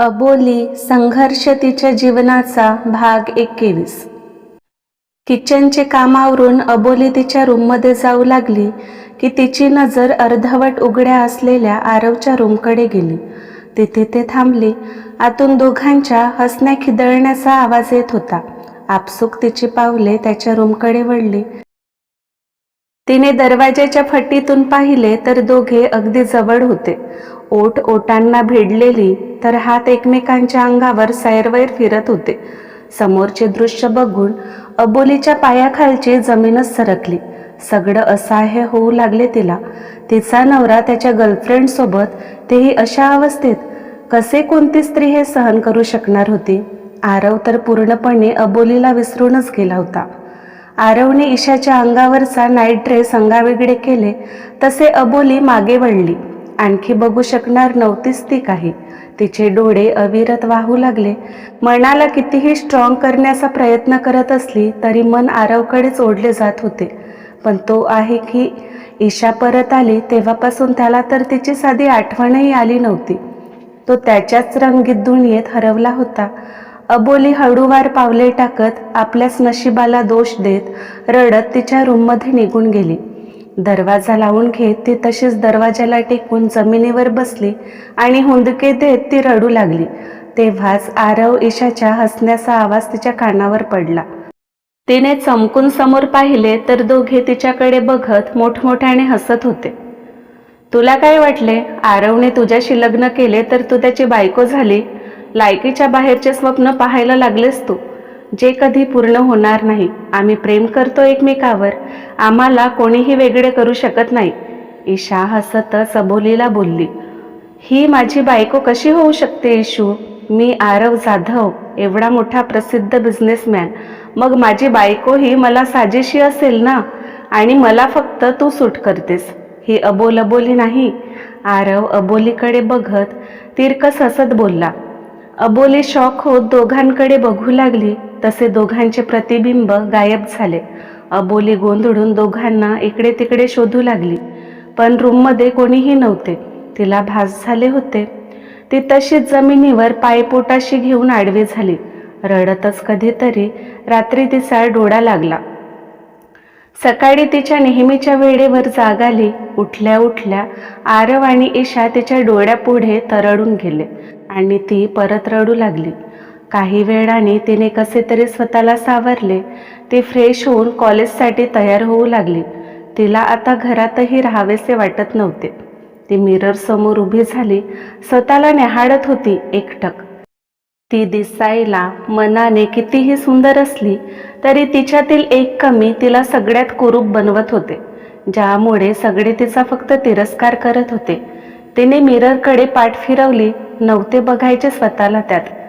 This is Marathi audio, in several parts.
अबोली संघर्ष तिच्या जीवनाचा भाग एकवीस. किचनचे कामावरून अबोली तिच्या रूममध्ये जाऊ लागली की तिची नजर अर्धवट उघड्या असलेल्या आरवच्या रूमकडे गेली. तिथे ते थांबली. आतून दोघांच्या हसण्या खिदळण्याचा आवाज येत होता. आपसूक तिची पावले त्याच्या रूमकडे वळली. तिने दरवाजाच्या फटीतून पाहिले तर दोघे अगदी जवळ होते. ओठ ओटांना भिडलेली तर हात एकमेकांच्या अंगावर सैरवैर फिरत होते. समोरचे दृश्य बघून अबोलीच्या पायाखालची जमीनच सरकली. सगळं असह्य होऊ लागले तिला. तिचा नवरा त्याच्या गर्लफ्रेंडसोबत तेही अशा अवस्थेत कसे कोणती स्त्री हे सहन करू शकणार होती? आरव तर पूर्णपणे अबोलीला विसरूनच गेला होता. आरवने ईशाच्या अंगावरचा नाईट ड्रेस अंगावेगळे केले तसे अबोली मागे वळली. आणखी बघू शकणार नव्हतीच ती काही. तिचे डोळे अविरत वाहू लागले. मनाला कितीही स्ट्रॉंग करण्याचा प्रयत्न करत असली तरी मन आरवकडेच ओढले जात होते. पण तो आहे की ईशा परत आली तेव्हापासून त्याला तर तिची साधी आठवणही आली नव्हती. तो त्याच्याच रंगीत दुनियेत हरवला होता. अबोली हळूवार पावले टाकत आपल्याच नशिबाला दोष देत रडत तिच्या रूममध्ये निघून गेली. दरवाजा लावून घेत ती तशीच दरवाजाला टेकून जमिनीवर बसली आणि हुंदके देत ती रडू लागली. तेव्हाच आरव ईशाच्या हसण्याचा आवाज तिच्या कानावर पडला. तिने चमकून समोर पाहिले तर दोघे तिच्याकडे बघत मोठमोठ्याने हसत होते. तुला काय वाटले? आरवने तुझ्याशी लग्न केले तर तू त्याची बायको झाली? लायकीच्या बाहेरचे स्वप्न पाहायला लागलेस तू. जे कधी पूर्ण होणार नाही. आम्ही प्रेम करतो एकमेकावर. आम्हाला कोणीही वेगळे करू शकत नाही. ईशा हसत सबोलीला बोलली ही माझी बायको कशी होऊ शकते इशू मी आरव जाधव एवढा मोठा प्रसिद्ध बिझनेसमॅन मग माझी बायको ही मला साजेशी असेल ना? आणि मला फक्त तू सूट करतेस. ही अबोल अबोली नाही. आरव अबोलीकडे बघत तिरकस हसत बोलला अबोली शॉक होत दोघांकडे बघू लागली. तसे दोघांचे प्रतिबिंब गायब झाले. अबोली गोंधळून दोघांना इकडे तिकडे शोधू लागली. पण रूममध्ये कोणीही नव्हते. तिला भास झाले होते. ती तशीच जमिनीवर पायपोटाशी घेऊन आडवी झाली. रडतच कधीतरी रात्री तिचा डोळा लागला. सकाळी तिच्या नेहमीच्या वेळेवर जाग आली. उठल्या उठल्या आरव आणि ईशा तिच्या डोळ्यापुढे तरडून गेले आणि ती परत रडू लागली. काही वेळाने तिने कसे तरी स्वतःला सावरले. ती फ्रेश होऊन कॉलेजसाठी तयार होऊ लागली. तिला आता घरातही राहावेसे वाटत नव्हते. ती मिरर समोर उभी झाली. स्वतःला निहाळत होती एकटक. ती दिसायला मनाने कितीही सुंदर असली तरी तिच्यातील एक कमी तिला सगळ्यात कुरूप बनवत होते ज्यामुळे सगळे तिचा फक्त तिरस्कार करत होते. तिने मिररकडे पाठ फिरवली. नव्हते बघायचे स्वतःला त्यात.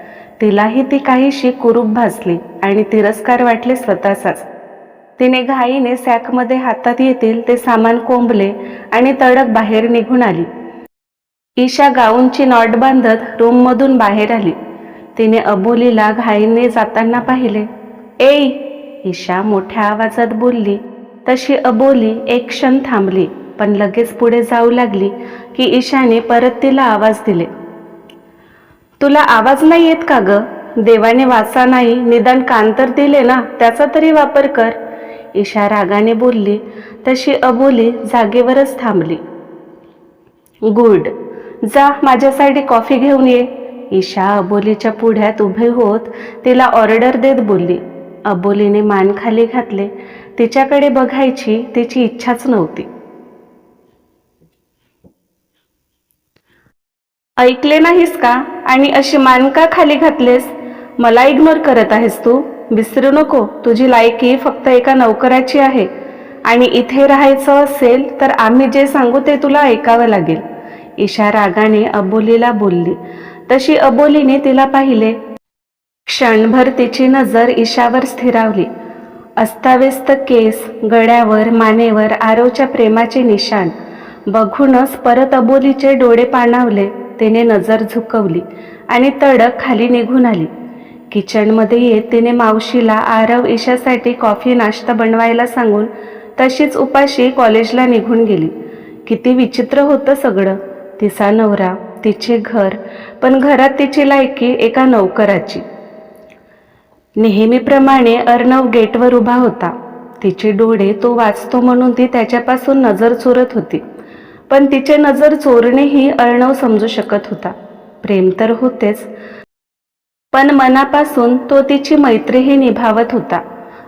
तिलाही ती काहीशी कुरूप भासली आणि तिरस्कार वाटले स्वतःचाच. तिने घाईने सॅकमध्ये हातात येतील ते सामान कोंबले आणि तडक बाहेर निघून आली. ईशा गाऊनची नॉट बांधत रूममधून बाहेर आली. तिने अबोलीला घाईने जाताना पाहिले. ए ईशा मोठ्या आवाजात बोलली. तशी अबोली एक क्षण थांबली पण लगेच पुढे जाऊ लागली की ईशाने परत तिला आवाज दिले. तुला आवाज नाही येत का ग? देवाने वाचा नाही निदान कान तर दिले ना त्याचा तरी वापर कर. ईशा रागाने बोलली तशी अबोली जागेवरच थांबली. गुड. जा माझ्यासाठी कॉफी घेऊन ये. ईशा अबोलीच्या पुढ्यात उभे होत तिला ऑर्डर देत बोलली. अबोलीने मान खाली घातले. तिच्याकडे बघायची तिची इच्छाच नव्हती. ऐकले नाहीस का? आणि अशी मानका खाली घातलेस? मला इग्नोर करत आहेस तू. विसरू नको. तुझी लायकी फक्त एका नौकराची आहे. आणि इथे राहायचं असेल तर आम्ही जे सांगू ते तुला ऐकावं लागेल. ईशा रागाने अबोलीला बोलली. तशी अबोलीने तिला पाहिले. क्षणभर तिची नजर ईशावर स्थिरावली. अस्ताव्यस्त केस गळ्यावर मानेवर आरोच्या प्रेमाचे निशाण. बघूनच परत अबोलीचे डोळे पाणावले. तिने नजर झुकवली आणि तडक खाली निघून आली. किचनमध्ये येत तिने मावशीला आरव ईशासाठी कॉफी नाश्ता बनवायला सांगून तशीच उपाशी कॉलेजला निघून गेली. किती विचित्र होतं सगळं. तिचा नवरा तिचे घर पण घरात तिची लायकी एका नौकराची. नेहमीप्रमाणे अर्णव गेटवर उभा होता. तिचे डोळे तो वाचतो म्हणून ती त्याच्यापासून नजर चोरत होती. पण तिचे नजर चोरणेही अर्णव समजू शकत होता. प्रेम तर होतेच पण मनापासून तो तिची मैत्रीही निभावत होता.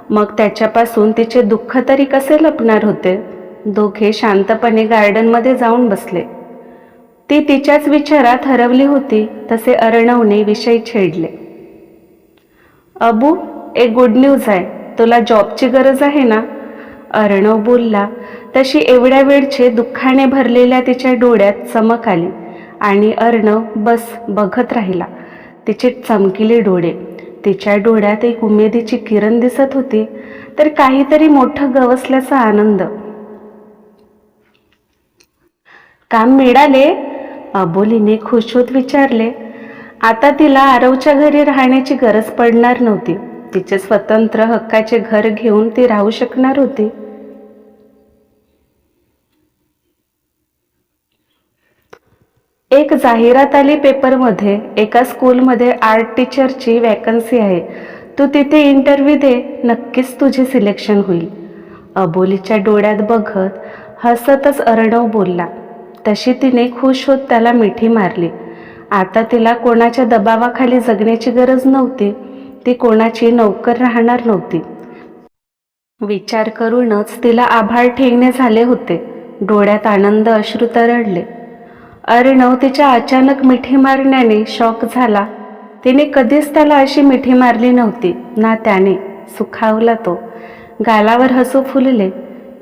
मग त्याच्यापासून तिचे दुःख तरी कसे लपणार होते? दोघे शांतपणे गार्डनमध्ये जाऊन बसले. ती तिच्याच विचारात हरवली होती तसे अर्णवने विषय छेडले. अबू एक गुड न्यूज आहे. तुला जॉबची गरज आहे ना? अर्णव बोलला. तशी एवढ्या वेळचे दुःखाने भरलेल्या तिच्या डोळ्यात चमक आली आणि अर्णव बस बघत राहिला. तिचे चमकिले डोळे. तिच्या डोळ्यात एक उमेदीची किरण दिसत होती. तर काहीतरी मोठं गवसल्याचा आनंद. काम मिळाले? अबोलीने खुश होत विचारले. आता तिला आरवच्या घरी राहण्याची गरज पडणार नव्हती. तिचे स्वतंत्र हक्काचे घर घेऊन ती राहू शकणार होती. एक जाहिरात आली पेपरमध्ये एका स्कूलमध्ये आर्ट टीचरची वॅकन्सी आहे. तू तिथे इंटरव्ह्यू दे नक्कीच तुझे सिलेक्शन होईल. अबोलीच्या डोळ्यात बघत हसतच अर्णव बोलला. तशी तिने खुश होत त्याला मिठी मारली. आता तिला कोणाच्या दबावाखाली जगण्याची गरज नव्हती. ती कोणाची नौकर राहणार नव्हती. विचार करूनच तिला आभार ठेवणे झाले होते. डोळ्यात आनंद अश्रू तरळले. अर्णव तिच्या अचानक मिठी मारण्याने शॉक झाला. तिने कधीच त्याला अशी मिठी मारली नव्हती. ना त्याने. सुखावला तो. गालावर हसू फुलले.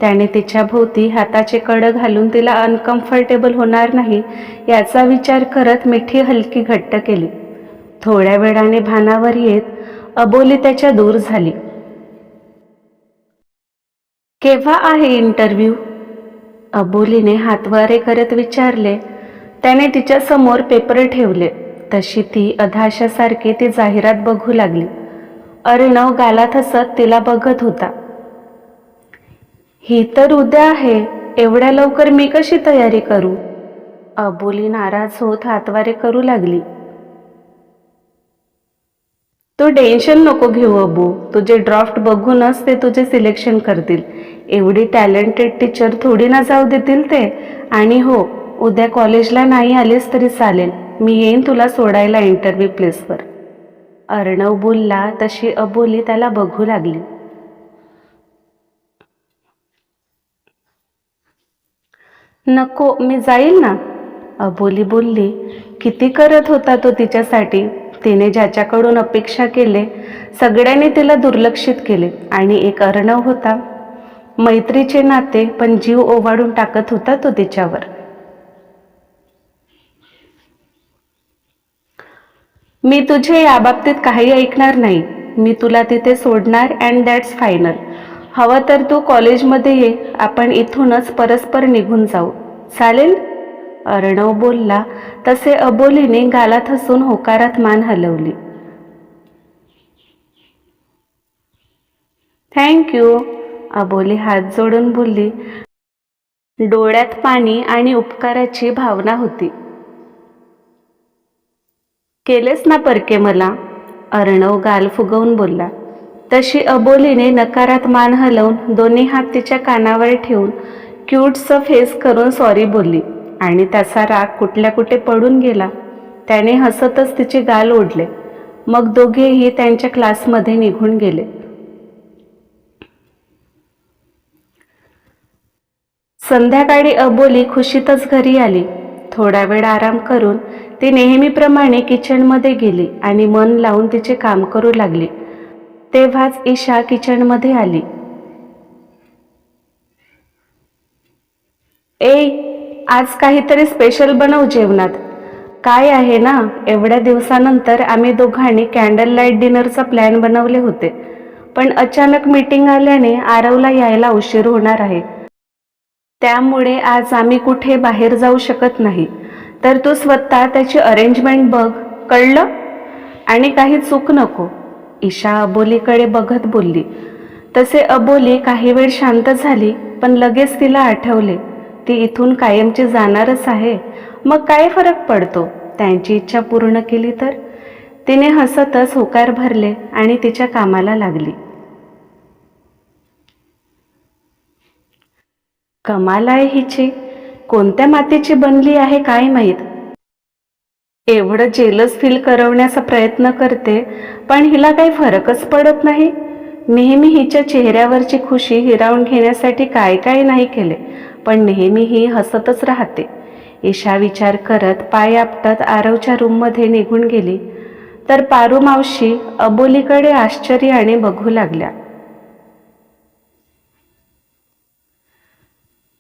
त्याने तिच्या भोवती हाताचे कड घालून तिला अनकम्फर्टेबल होणार नाही याचा विचार करत मिठी हलकी घट्ट केली. थोड्या वेळाने भानावर येत अबोली त्याच्या दूर झाली. केव्हा आहे इंटरव्ह्यू अबोलीने हातवारे करत विचारले. त्याने तिच्यासमोर पेपर ठेवले. तशी ती अधाशासारखी ती जाहिरात बघू लागली. अर्णव गालात हसत तिला बघत होता. ही तर उद्या आहे. एवढ्या लवकर मी कशी तयारी करू? अबोली नाराज होत हातवारे करू लागली. तू टेन्शन नको घेऊ अबू. तुझे ड्राफ्ट बघूनच ते तुझे सिलेक्शन करतील. एवढी टॅलेंटेड टीचर थोडी ना जाऊ देतील ते. आणि हो उद्या कॉलेजला नाही आलीस तरी चालेल. मी येईन तुला सोडायला इंटरव्ह्यू प्लेसवर अर्णव बोलला तशी अबोली त्याला बघू लागली. नको मी जाईल ना. अबोली बोलली किती करत होता तो तिच्यासाठी? तिने ज्याच्याकडून अपेक्षा केले सगळ्यांनी तिला दुर्लक्षित केले. आणि एक अर्णव होता. मैत्रीचे नाते पण जीव ओवाळून टाकत होता तो तिच्यावर. मी तुझे याबाबतीत काही ऐकणार नाही. मी तुला तिथे सोडणार अँड दॅट्स फायनल हवं तर तू कॉलेजमध्ये ये. आपण इथूनच परस्पर निघून जाऊ. चालेल? अर्णव बोलला. तसे अबोलीने गालात हसून होकारात मान हलवली. थँक्यू अबोली हात जोडून बोलली. डोळ्यात पाणी आणि उपकाराची भावना होती. केलेस ना परके मला? अर्णव गाल फुगवून बोलला. तशी अबोलीने नकारात मान हलवून दोन्ही हात तिच्या कानावर ठेवून क्यूटचं फेस करून सॉरी बोलली आणि त्याचा राग कुठल्या कुठे पडून गेला? त्याने हसतच तिचे गाल ओढले. मग दोघेही त्यांच्या क्लासमध्ये निघून गेले. संध्याकाळी अबोली खुशीतच घरी आली. थोडा वेळ आराम करून ती नेहमीप्रमाणे किचनमध्ये गेली आणि मन लावून तिचे काम करू लागली. तेव्हाच ईशा किचनमध्ये आली. ए आज काहीतरी स्पेशल बनव जेवणात. काय आहे ना एवढ्या दिवसानंतर आम्ही दोघांनी कॅन्डल लाइट डिनरचा प्लॅन बनवले होते. पण अचानक मीटिंग आल्याने आरवला यायला उशीर होणार आहे. त्यामुळे आज आम्ही कुठे बाहेर जाऊ शकत नाही. तर तू स्वतः त्याची अरेंजमेंट बघ कळलं? आणि काही चूक नको. ईशा अबोलीकडे बघत बोलली. तसे अबोली काही वेळ शांत झाली पण लगेच तिला आठवले. ती इथून कायमची जाणारच आहे. मग काय फरक पडतो? त्यांची इच्छा पूर्ण केली तर? तिने हसतच होकार भरले आणि तिच्या कामाला लागली. कमाल आहे हिची. कोणत्या मातीची बनली आहे काय माहीत? एवढं जेलस फील करवण्याचा प्रयत्न करते पण हिला काही फरकच पडत नाही. नेहमी हिच्या चेहऱ्यावरची खुशी हिरावून घेण्यासाठी काय काय नाही केले पण नेहमी ही हसतच राहते. ईशा विचार करत पाय आपटत आरवच्या रूममध्ये निघून गेली. तर पारू मावशी अबोलीकडे आश्चर्याने बघू लागल्या.